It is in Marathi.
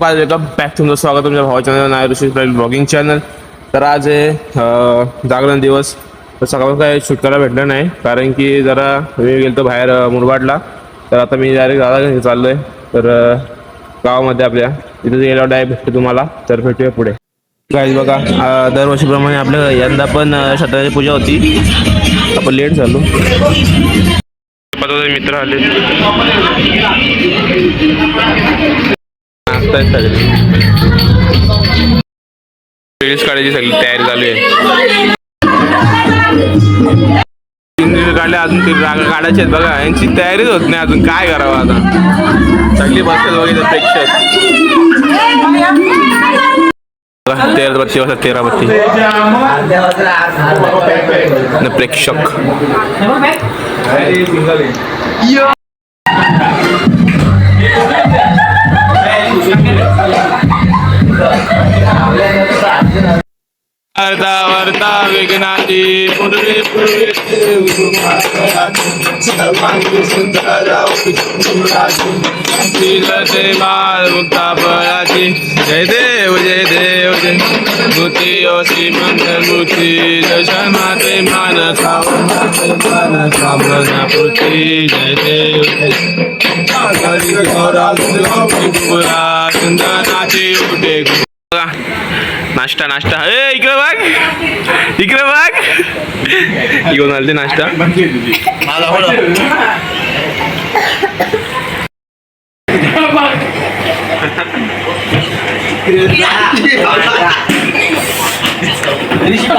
काय वेलकम बॅक तुमचं स्वागत तुमच्या भावा चॅनल नाय ऋषी ब्लॉगिंग चॅनल तर आज आहे जागरण दिवस. तर सकाळपासून काय शूट करायला भेटलं नाही. कारण की जरा वेळ गेलो बाहेर मुरबाडला. तर आता मी डायरेक्ट दादा चाललो आहे तर गावामध्ये आपल्या. तिथे गेल्यावर डायरेक्ट भेटतो तुम्हाला. तर भेटूया पुढे. काय बघा दरवर्षीप्रमाणे आपल्या यंदा पण अं, पूजा होती. आपण लेट झालो. मित्र आले. नाचतायत सगळे? रील्स काढायची सगळी तयारी चालू आहे. तीन रील काढले अजून तीन राग काढायचे आहेत बघा. यांची तयारीच होत नाही अजून. काय करावं आता? सगळी बसतात बघितलं प्रेक्षक. तेरा बत्ती वाजता तेरा बत्ती न प्रेक्षक. वार्ता वार्ता विघ्नाची पूर्वे ते मुक्ता जय देव जय देव जय मूर्ती ओसी मंगल मूर्ती माते मानसा मानसा जय देव नाश्ता नाश्ता. ए इकडे बघ. इकडे बघ. येऊन आले नाश्ता. Yeah.